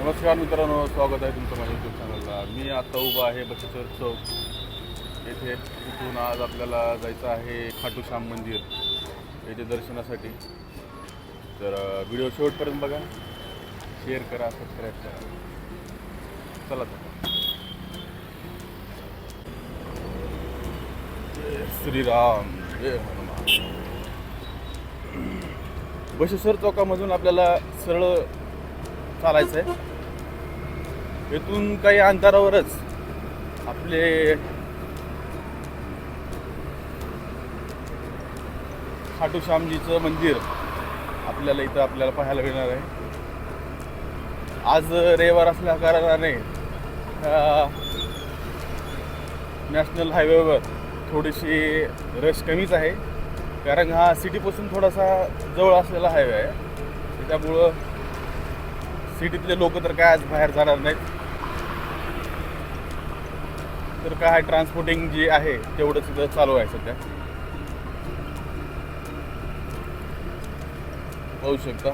नमस्कार मित्रांनो स्वागत आहे तुमचं माझ्या यूट्यूब चॅनलला मी आता उभा आहे बचेश्वर चौक. येथे इथून आज आपल्याला जायचं आहे खाटू श्याम मंदिर. येथे दर्शनासाठी. तर व्हिडिओ शेवटपर्यंत बघा. शेअर करा सबस्क्राईब करा. चला तर. श्रीराम जय हनुमान. बशेश्वर चौकामधून आपल्याला सरळ चालायचं आहे इथून काही अंतरावरच आपले खाटू श्यामजीचं मंदिर आपल्याला इथं आपल्याला पाहायला मिळणार आहे. आज रविवार असल्या कारणाने नॅशनल हायवेवर थोडीशी रश कमीच आहे. कारण हा सिटीपासून थोडासा जवळ असलेला हायवे आहे. त्याच्यामुळं सिटीतले लोक तर काय आज बाहेर जाणार नाहीत. तर काय ट्रान्सपोर्टिंग जे आहे तेवढंच इथं चालू आहे सध्या. पाहू शकता.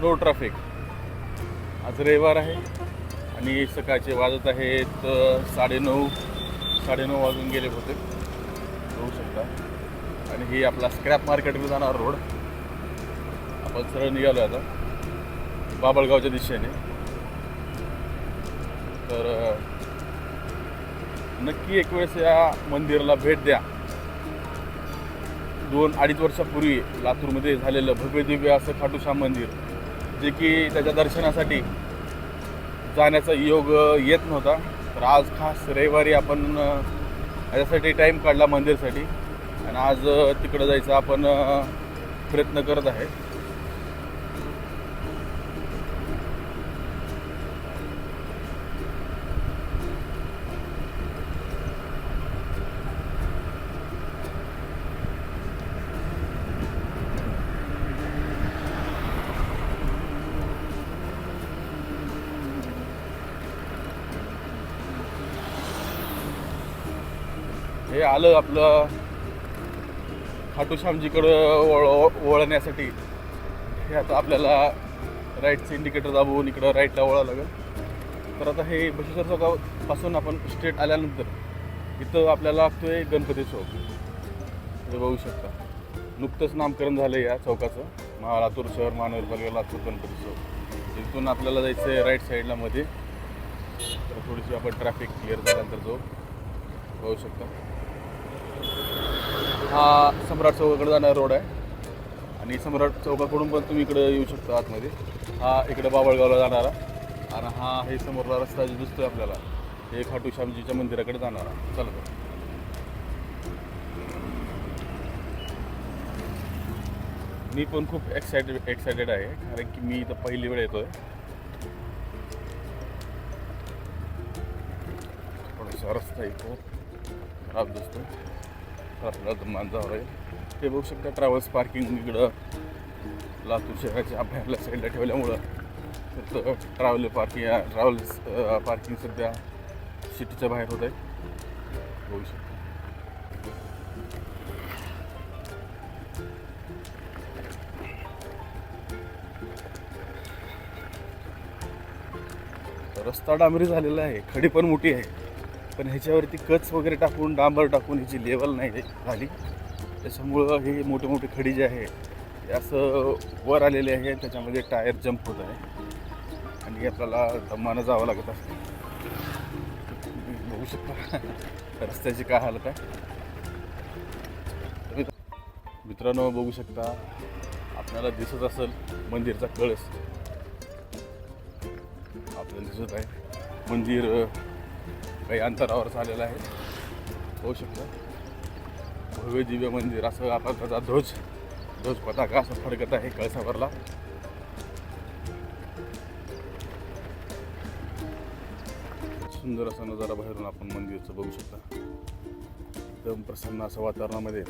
नो ट्रॅफिक आज रविवार आहे आणि सकाळचे वाजत आहेत साडेनऊ साडेनऊ वाजून गेले होते. पाहू शकता. आणि ही आपला स्क्रॅप मार्केटमध्ये जाणार रोड आपण सरळ निघालो आता. बाबळगावच्या दिशेने. तर नक्की एक वेळेस या मंदिराला भेट द्या. दोन अडीच वर्षापूर्वी लातूरमध्ये झालेलं भव्य दिव्य असं खाटूश्याम मंदिर जे की त्याच्या दर्शनासाठी जाण्याचा योग येत नव्हता. तर आज खास रविवारी आपण याच्यासाठी टाईम काढला मंदिरसाठी. आणि आज तिकडं जायचा आपण प्रयत्न करत आहे. हे आलं आपलं खाटू श्यामजीकडं वळ वळण्यासाठी हे आता आपल्याला राईटचं इंडिकेटर दाबून इकडं राईटला वळावं लागेल. तर आता हे बशेश्वर चौकापासून आपण स्ट्रेट आल्यानंतर इथं आपल्याला लागतोय गणपती चौक. हे बघू शकता. नुकतंच नामकरण झालं आहे या चौकाचं. महा लातूर शहर महानगरपालिका लातूर गणपती चौक. इथून आपल्याला जायचं आहे राईट साईडला मध्ये. तर थोडीशी आपण ट्रॅफिक क्लिअर झाल्यानंतर जाऊ. बघू शकता. हा सम्राट चौकाकडे जाणारा रोड आहे. आणि सम्राट चौकाकडून पण तुम्ही इकडे येऊ शकता आतमध्ये. हा इकडे बाबळगावला जाणारा. आणि हा हे समोरला रस्ता जो दिसतोय आपल्याला हे खाटू श्यामजीच्या मंदिराकडे जाणारा. चला तर. मी पण खूप एक्सायटेड एक्सायटेड आहे कारण की मी इथं पहिली वेळ येतोय. थोडासा रस्ता येतो खराब दिसतो तर आहे ते बघू शकता ट्रॅव्हल्स पार्किंग इकडं. लातूर शहराच्या अभ्यासाला साईडला ठेवल्यामुळं तर ट्रॅव्हल पार्किंग ट्रॅव्हल्स पार्किंग सध्या सिटीच्या बाहेर होत आहे बघू शकता. रस्ता डांबरी झालेला आहे. खडी पण मोठी आहे. पण ह्याच्यावरती कच वगैरे टाकून डांबर टाकून ह्याची लेवल नाही झाली. त्याच्यामुळं हे मोठे मोठे खडी जे आहे ते असं वर आलेले आहे त्याच्यामध्ये टायर जंप होत आहे. आणि आपल्याला दमानं जावं लागत असते. बघू शकता. रस्त्याची काय हालत आहे. मित्रांनो बघू शकता. आपल्याला दिसत असेल मंदिरचा कळस. आपल्याला दिसत आहे मंदिर काही अंतरावर चाललेलं आहे. होऊ शकतं. भव्य दिव्य मंदिर असं आता त्याचा ध्वज ध्वज पताका असं फडकत आहे कळसावरला. सुंदर असा नजारा बाहेरून आपण मंदिरचं बघू शकता. एकदम प्रसन्न असं वातावरणामध्ये.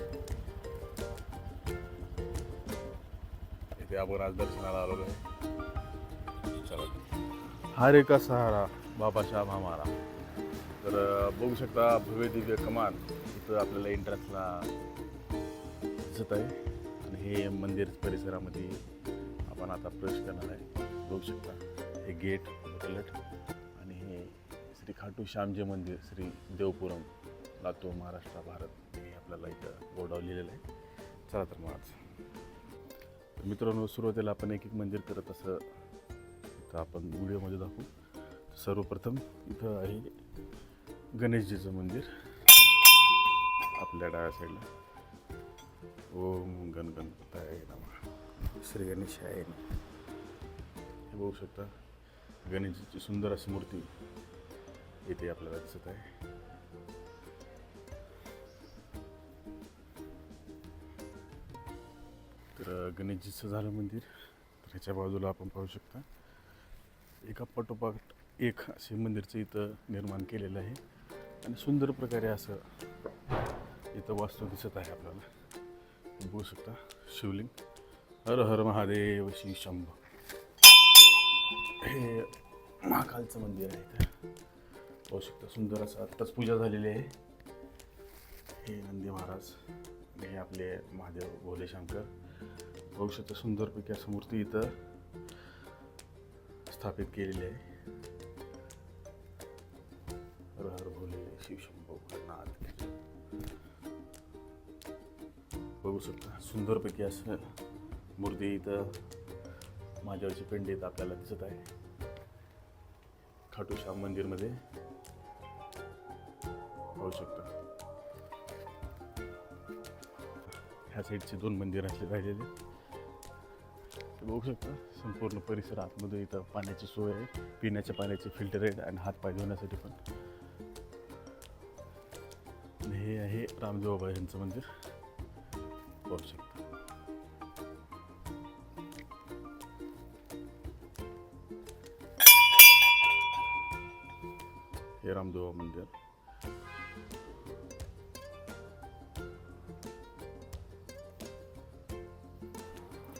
इथे आपण आज दर्शनाला आलेलो आहे. हरे का सहारा बाबा शाह हमारा तर बघू शकता भव्य दिव्य कमान इथं आपल्याला एंट्रन्सला दिसत आहे. आणि हे मंदिर परिसरामध्ये आपण आता प्रवेश करणार आहे. बघू शकता हे गेट उलट आणि हे श्री खाटू श्यामजी मंदिर श्री देवपुरम लातूर महाराष्ट्र भारत हे आपल्याला इथं बोर्डावर लिहिलेलं आहे. चला तर महाराज मित्रांनो सुरुवातीला आपण एक एक मंदिर करत असं इथं आपण व्हिडिओमध्ये दाखवू. सर्वप्रथम इथं आहे गणेशजीचं मंदिर. आपल्या डाव्या साईडला ओम गण गणपताय नमः. श्री गणेश आहे हे बघू शकता गणेशजीची सुंदर अशी मूर्ती इथे आपल्याला दिसत आहे. तर गणेशजीचं झालं मंदिर. तर ह्याच्या बाजूला आपण पाहू शकता एका पाठोपाठ एक असे मंदिरचं इथं निर्माण केलेलं आहे. आणि सुंदर प्रकारे असं इथं वास्तू दिसत आहे आपल्याला. बघू शकता शिवलिंग. हर हर महादेव श्री शंभ. हे महाकालचं मंदिर आहे इथं. पाहू शकता सुंदर असं आत्ताच पूजा झालेली आहे. हे नंदी महाराज हे आपले महादेव भोले शंकर बघू शकता सुंदरपैकी असं मूर्ती इथं स्थापित केलेली आहे. शिवशंभो भरनाथ बघू शकता सुंदरपैकी असं मूर्ती इथं माझ्यावरची पेंड इथं आपल्याला दिसत आहे. खाटू श्याम मंदिरमध्ये पाहू शकता. ह्या साईडचे दोन मंदिर असले राहिलेले बघू शकता संपूर्ण परिसर आतमध्ये इथं पाण्याची सोय आहे. पिण्याच्या पाण्याचे फिल्टर आहेत आणि हात पाय धुण्यासाठी पण. हे यांचं मंदिर. पाहू शकता. हे रामदेवा मंदिर.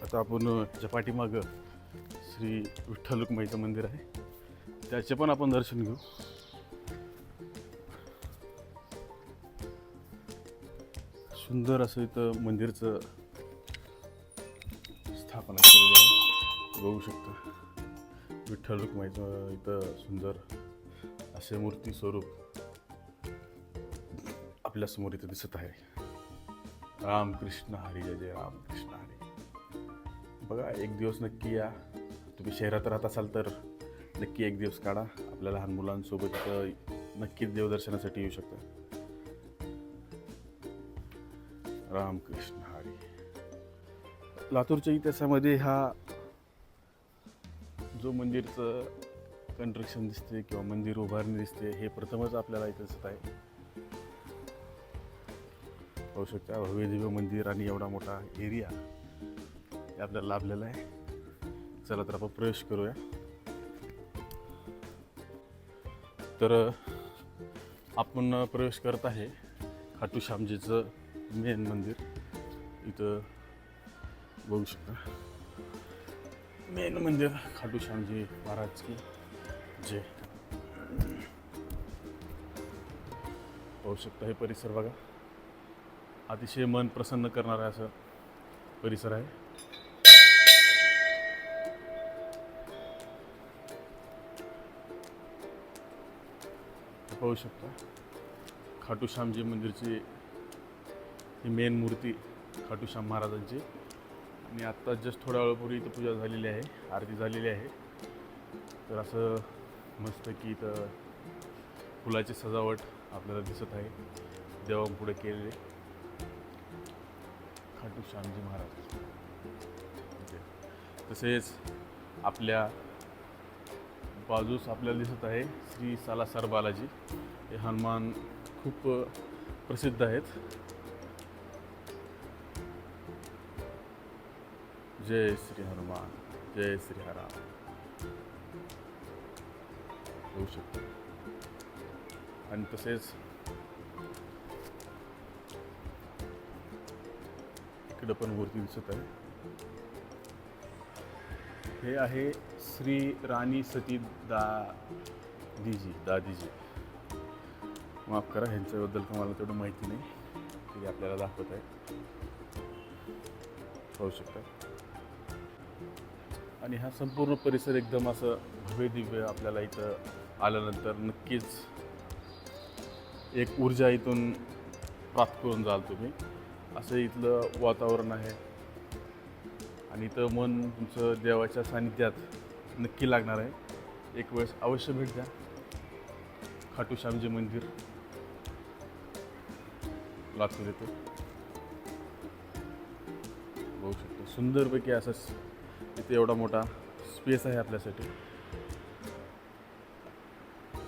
आता आपण ह्याच्या पाठीमागं श्री विठ्ठल रुक्माईचं मंदिर आहे त्याचे पण आपण दर्शन घेऊ. सुंदर असं इथं मंदिरचं स्थापना केलेली आहे. बघू शकता. विठ्ठल रुक्माईचं इथं सुंदर असे मूर्ती स्वरूप आपल्यासमोर इथं दिसत आहे. रामकृष्ण हरी जय जय रामकृष्ण हरी. बघा एक दिवस नक्की या. तुम्ही शहरात राहत असाल तर नक्की एक दिवस काढा. आपल्या लहान मुलांसोबत नक्कीच देवदर्शनासाठी येऊ शकता. रामकृष्ण हरी. लातूरच्या इतिहासामध्ये हा जो मंदिरचं कन्स्ट्रक्शन दिसते किंवा मंदिर उभारणी दिसते हे प्रथमच आपल्याला इथं दिसत आहे. पाहू शकता भव्यदिव्य मंदिर आणि एवढा मोठा एरिया हे आपल्याला लाभलेला आहे. चला तर आपण प्रवेश करूया. तर आपण प्रवेश करत आहे खाटू श्यामजीचं मेन मंदिर इथं बघू शकता. मेन मंदिर खाटू श्यामजी महाराज की जय पाहू शकता हे परिसर बघा. अतिशय मन प्रसन्न करणारा असं परिसर आहे. पाहू शकता. खाटू श्यामजी मंदिरची ही मेन मूर्ती खाटूश्याम महाराजांची. आणि आत्ता जस्ट थोड्या वेळापूर्वी इथं पूजा झालेली आहे आरती झालेली आहे. तर असं मस्त की इथं फुलाची सजावट आपल्याला दिसत आहे. देवापुढे केलेले. खाटू श्यामजी महाराज तसेच आपल्या बाजूस आपल्याला दिसत आहे श्री सालासर बालाजी. हे हनुमान खूप प्रसिद्ध आहेत. जय श्री हनुमान जय श्री हराम होऊ शकतो. आणि तसेच इकडं पण वरती दिसत आहे. हे आहे श्री राणी सती दा दिजी दादीजी. माफ करा ह्यांच्याबद्दल तुम्हाला तेवढं माहिती नाही. ते आपल्याला दाखवत आहे. होऊ शकतं. आणि हा संपूर्ण परिसर एकदम असं भव्य दिव्य आपल्याला इथं आल्यानंतर नक्कीच एक ऊर्जा इथून प्राप्त करून जाल तुम्ही. असं इथलं वातावरण आहे. आणि इथं मन तुमचं देवाच्या सानिध्यात नक्की लागणार आहे. एक वेळेस अवश्य भेट द्या. खाटू श्यामजी मंदिर. लातूर येतो बघू शकतो. सुंदरपैकी असं इथे एवढा मोठा स्पेस आहे आपल्यासाठी.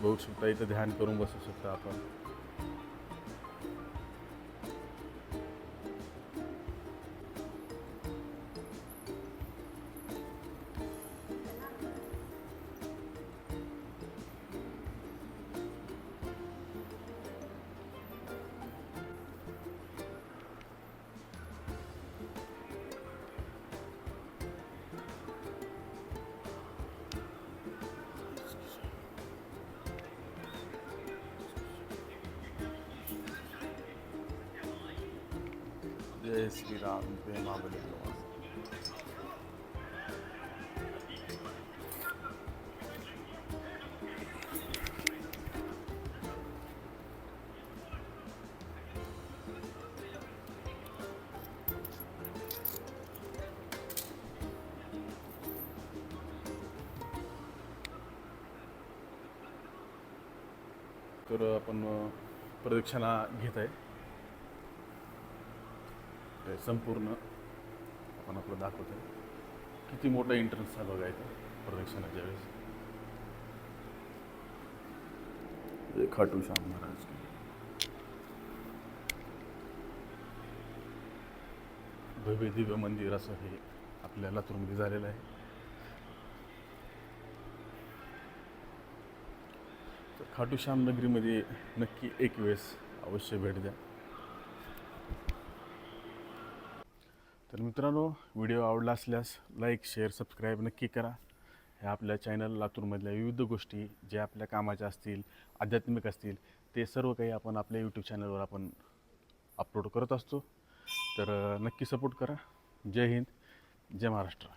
बघू शकता इथं ध्यान करून बसू शकता आपण. जय श्रीराम जय महाबली हनुमान तर आपण अ, प्रदक्षिणा घेत आहे. ते संपूर्ण आपण आपलं दाखवतो किती मोठा एंट्रन्स चालू बघा इथं प्रदक्षिणाच्या वेळेस. खाटू श्याम महाराज. भव्य दिव्य मंदिर असं हे आपल्या लातूरमध्ये झालेलं आहे. तर खाटू श्याम नगरीमध्ये नक्की एक वेळेस अवश्य भेट द्या. तर मित्रांनो व्हिडिओ आवडला असल्यास लाईक शेअर सबस्क्राईब नक्की करा. हे आपल्या चॅनल लातूरमधल्या विविध गोष्टी जे आपल्या कामाच्या असतील आध्यात्मिक असतील ते सर्व काही आपण आपल्या यूट्यूब चॅनलवर आपण अपलोड करत असतो. तर नक्की सपोर्ट करा. जय हिंद जय महाराष्ट्र.